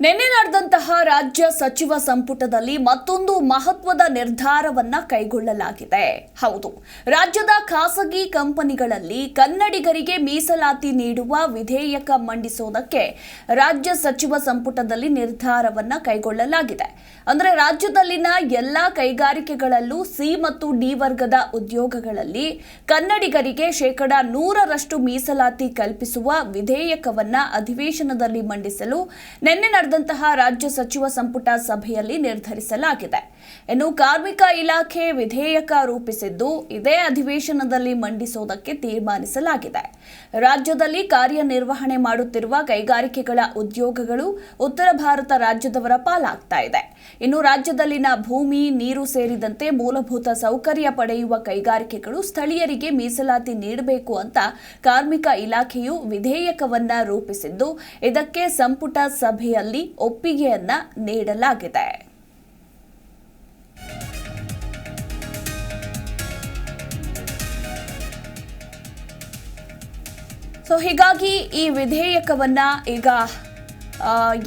ನಿನ್ನೆ ನಡೆದಂತಹ ರಾಜ್ಯ ಸಚಿವ ಸಂಪುಟದಲ್ಲಿ ಮತ್ತೊಂದು ಮಹತ್ವದ ನಿರ್ಧಾರವನ್ನ ಕೈಗೊಳ್ಳಲಾಗಿದೆ. ಹೌದು, ರಾಜ್ಯದ ಖಾಸಗಿ ಕಂಪನಿಗಳಲ್ಲಿ ಕನ್ನಡಿಗರಿಗೆ ಮೀಸಲಾತಿ ನೀಡುವ ವಿಧೇಯಕ ಮಂಡಿಸೋದಕ್ಕೆ ರಾಜ್ಯ ಸಚಿವ ಸಂಪುಟದಲ್ಲಿ ನಿರ್ಧಾರವನ್ನ ಕೈಗೊಳ್ಳಲಾಗಿದೆ. ಅಂದ್ರೆ ರಾಜ್ಯದಲ್ಲಿನ ಎಲ್ಲಾ ಕೈಗಾರಿಕೆಗಳಲ್ಲೂ ಸಿ ಮತ್ತು ಡಿ ವರ್ಗದ ಉದ್ಯೋಗಗಳಲ್ಲಿ ಕನ್ನಡಿಗರಿಗೆ ಶೇಕಡಾ ನೂರರಷ್ಟು ಮೀಸಲಾತಿ ಕಲ್ಪಿಸುವ ವಿಧೇಯಕವನ್ನ ಅಧಿವೇಶನದಲ್ಲಿ ಮಂಡಿಸಲು ನಿನ್ನೆ ನಡೆದಂತಹ ರಾಜ್ಯ ಸಚಿವ ಸಂಪುಟ ಸಭೆಯಲ್ಲಿ ನಿರ್ಧರಿಸಲಾಗಿದೆ. ಇನ್ನು ಕಾರ್ಮಿಕ ಇಲಾಖೆ ವಿಧೇಯಕ ರೂಪಿಸಿದ್ದು, ಇದೇ ಅಧಿವೇಶನದಲ್ಲಿ ಮಂಡಿಸುವುದಕ್ಕೆ ತೀರ್ಮಾನಿಸಲಾಗಿದೆ. ರಾಜ್ಯದಲ್ಲಿ ಕಾರ್ಯನಿರ್ವಹಣೆ ಮಾಡುತ್ತಿರುವ ಕೈಗಾರಿಕೆಗಳ ಉದ್ಯೋಗಗಳು ಉತ್ತರ ಭಾರತ ರಾಜ್ಯದವರ ಪಾಲಾಗ್ತಾ ಇದೆ. ಇನ್ನು ರಾಜ್ಯದಲ್ಲಿನ ಭೂಮಿ, ನೀರು ಸೇರಿದಂತೆ ಮೂಲಭೂತ ಸೌಕರ್ಯ ಪಡೆಯುವ ಕೈಗಾರಿಕೆಗಳು ಸ್ಥಳೀಯರಿಗೆ ಮೀಸಲಾತಿ ನೀಡಬೇಕು ಅಂತ ಕಾರ್ಮಿಕ ಇಲಾಖೆಯು ವಿಧೇಯಕವನ್ನ ರೂಪಿಸಿದ್ದು, ಇದಕ್ಕೆ ಸಂಪುಟ ಸಭೆಯಲ್ಲಿ ಒಪ್ಪಿಗೆಯನ್ನ ನೀಡಲಾಗಿದೆ. ಸೊ ಹೀಗಾಗಿ ಈ ವಿಧೇಯಕವನ್ನ ಈಗ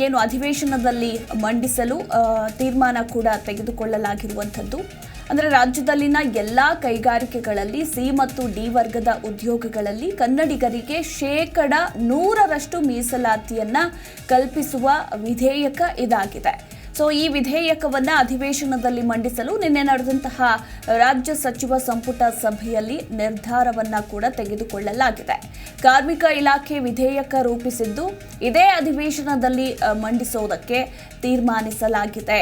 ಏನು ಅಧಿವೇಶನದಲ್ಲಿ ಮಂಡಿಸಲು ತೀರ್ಮಾನ ಕೂಡ ತೆಗೆದುಕೊಳ್ಳಲಾಗಿರುವಂಥದ್ದು. ಅಂದರೆ ರಾಜ್ಯದಲ್ಲಿನ ಎಲ್ಲ ಕೈಗಾರಿಕೆಗಳಲ್ಲಿ ಸಿ ಮತ್ತು ಡಿ ವರ್ಗದ ಉದ್ಯೋಗಗಳಲ್ಲಿ ಕನ್ನಡಿಗರಿಗೆ ಶೇಕಡ ನೂರರಷ್ಟು ಮೀಸಲಾತಿಯನ್ನು ಕಲ್ಪಿಸುವ ವಿಧೇಯಕ ಇದಾಗಿದೆ. ಸೊ ಈ ವಿಧೇಯಕವನ್ನ ಅಧಿವೇಶನದಲ್ಲಿ ಮಂಡಿಸಲು ನಿನ್ನೆ ನಡೆದಂತಹ ರಾಜ್ಯ ಸಚಿವ ಸಂಪುಟ ಸಭೆಯಲ್ಲಿ ನಿರ್ಧಾರವನ್ನ ಕೂಡ ತೆಗೆದುಕೊಳ್ಳಲಾಗಿದೆ. ಕಾರ್ಮಿಕ ಇಲಾಖೆ ವಿಧೇಯಕ ರೂಪಿಸಿದ್ದು ಇದೇ ಅಧಿವೇಶನದಲ್ಲಿ ಮಂಡಿಸೋದಕ್ಕೆ ತೀರ್ಮಾನಿಸಲಾಗಿದೆ.